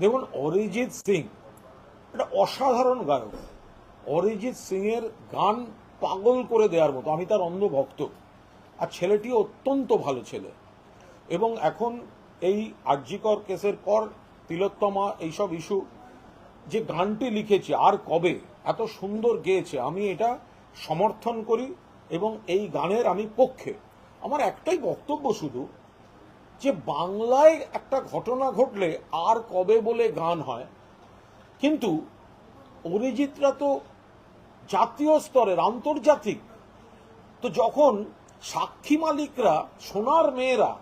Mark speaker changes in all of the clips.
Speaker 1: দেখুন, অরিজিৎ সিং একটা অসাধারণ গায়ক। অরিজিৎ সিং এর গান পাগল করে দেওয়ার মতো। আমি তার অন্ধ ভক্ত আর ছেলেটি অত্যন্ত ভালো ছেলে। এবং এখন এই আর্যিকর কেসের পর তিলোত্তমা এইসব ইস্যু, যে গানটি লিখেছে আর কবে, এত সুন্দর গেয়েছে, আমি এটা সমর্থন করি এবং এই গানের আমি পক্ষে। আমার একটাই বক্তব্য শুধু যে বাংলায় একটা ঘটনা ঘটলে আর কবে বলে গান হয়? কিন্তু অরিজিৎরা তো জাতীয় স্তরের, আন্তর্জাতিক। তো যখন সাক্ষী মালিকরা, সোনার মেয়েরা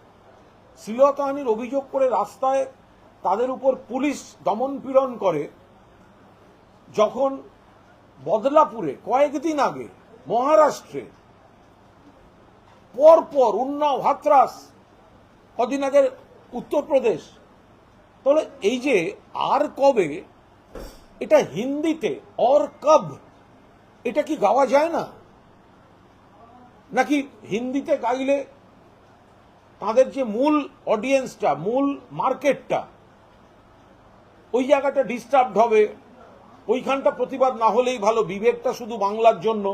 Speaker 1: শ্লীলতাহানির অভিযোগ করে রাস্তায় তাদের উপর পুলিশ দমন পীড়ন করে, যখন বদলাপুরে, কয়েকদিন আগে মহারাষ্ট্রে, পরপর উন্নাও হাতরাস কদিন আগে উত্তরপ্রদেশ। তাহলে এই যে আর কবে, এটা হিন্দিতে অর কব, এটা কি গাওয়া যায় না? নাকি হিন্দিতে গাইলে তাদের যে মূল অডিয়েন্সটা, মূল মার্কেটটা, ওই জায়গাটা ডিস্টার্বড হবে, ওইখানটা প্রতিবাদ না হলেই ভালো বিবেকটা শুধু বাংলার জন্য,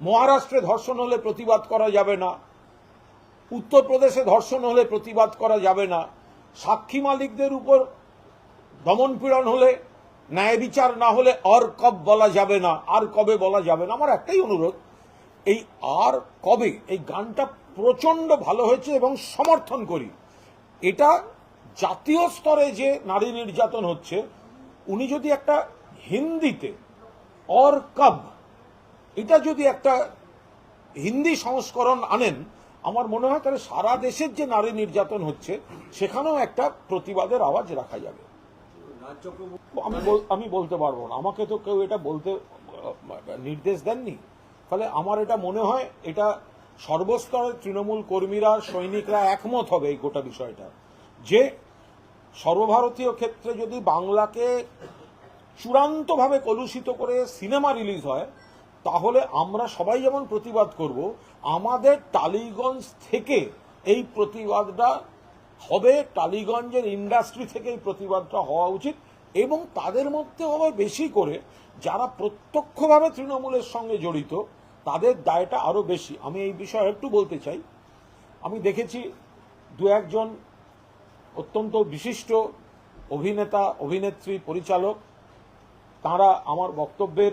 Speaker 1: মহারাষ্ট্রে ধর্ষণ হলে প্রতিবাদ করা যাবে না। উত্তরপ্রদেশে ধর্ষণ হলে প্রতিবাদ করা যাবে না। সাক্ষী মালিকদের উপর দমন পীড়ন হলে, ন্যায় বিচার না হলে আর কব বলা যাবে না, আর কবে বলা যাবে না। আমার একটাই অনুরোধ, এই আর কবে, এই গানটা প্রচণ্ড ভালো হয়েছে এবং সমর্থন করি। এটা জাতীয় স্তরে যে নারী নির্যাতন হচ্ছে, উনি যদি একটা হিন্দিতে অর কব এটা যদি একটা হিন্দি সংস্করণ আনেন আমার মনে হয় তাহলে সারা দেশের যে নারী নির্যাতন হচ্ছে, সেখানেও একটা প্রতিবাদের আওয়াজ রাখা যাবে। আমি আমি বলতে পারব না। আমাকে তো কেউ এটা বলতে নির্দেশ দেননি। ফলে আমার এটা মনে হয় এটা সর্বস্তরের তৃণমূল কর্মীরা, সৈনিকরা একমত হবে এই গোটা বিষয়টা। যে সর্বভারতীয় ক্ষেত্রে যদি বাংলাকে চূড়ান্তভাবে কলুষিত করে সিনেমা রিলিজ হয় তাহলে আমরা সবাই যেমন প্রতিবাদ করব, আমাদের টালিগঞ্জ থেকে এই প্রতিবাদটা হবে, টালিগঞ্জের ইন্ডাস্ট্রি থেকে এই প্রতিবাদটা হওয়া উচিত এবং তাদের মধ্যে হবে বেশি করে যারা প্রত্যক্ষভাবে তৃণমূলের সঙ্গে জড়িত, তাদের দায়টা আরও বেশি। আমি এই বিষয়ে একটু বলতে চাই। আমি দেখেছি দু একজন অত্যন্ত বিশিষ্ট অভিনেতা, অভিনেত্রী, পরিচালক, তারা আমার বক্তব্যের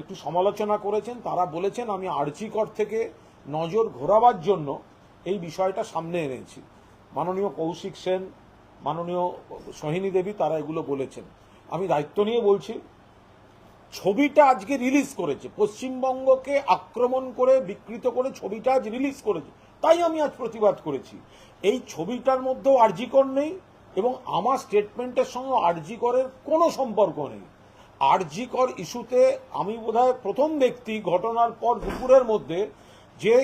Speaker 1: একটু সমালোচনা করেছেন, তারা বলেছেন, আমি আর্চিকর থেকে নজর ঘোরাবার জন্য এই বিষয়টা সামনে এনেছি। মাননীয় কৌশিক সেন, মাননীয় সোহিনী দেবী, তারা এগুলো বলেছেন। আমি দায়িত্ব নিয়ে বলছি, ছবিটা আজকে রিলিজ করেছে, পশ্চিমবঙ্গকে আক্রমণ করে বিকৃত করে ছবিটা আজ রিলিজ করেছে, তাই আমি আজ প্রতিবাদ করেছি। এই ছবিটার মধ্যেও আরজিকর নেই এবং আমার স্টেটমেন্টের সঙ্গে আরজিকরের কোনো সম্পর্ক নেই। আরজিকর ইস্যুতে আমি বোধহয় প্রথম ব্যক্তি ঘটনার পর দুপুরের মধ্যে যে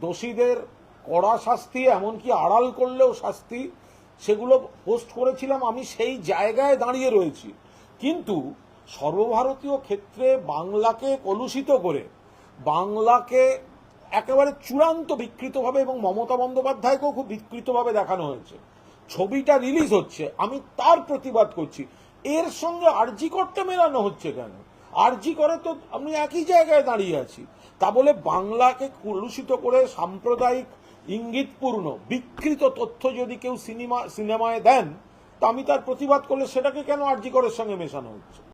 Speaker 1: দোষীদের কড়া শাস্তি, এমনকি আড়াল করলেও শাস্তি, সেগুলো পোস্ট করেছিলাম আমি সেই জায়গায় দাঁড়িয়ে রয়েছি। কিন্তু সর্বভারতীয় ক্ষেত্রে বাংলাকে কলুষিত করে, বাংলাকে একেবারে চূড়ান্ত বিকৃতভাবে এবং মমতা বন্দ্যোপাধ্যায়কেও খুব বিকৃতভাবে দেখানো হয়েছে। ছবিটা রিলিজ হচ্ছে, আমি তার প্রতিবাদ করছি। এর সঙ্গে আরজি করতে মেলানো হচ্ছে কেন? আরজি করে তো আমি একই জায়গায় দাঁড়িয়ে আছি। তা বলে বাংলাকে কলুষিত করে সাম্প্রদায়িক ইঙ্গিতপূর্ণ, বিকৃত তথ্য যদি কেউ সিনেমা সিনেমায় দেন, তা আমি তার প্রতিবাদ করলে সেটাকে কেন আরজি করের সঙ্গে মেশানো হচ্ছে?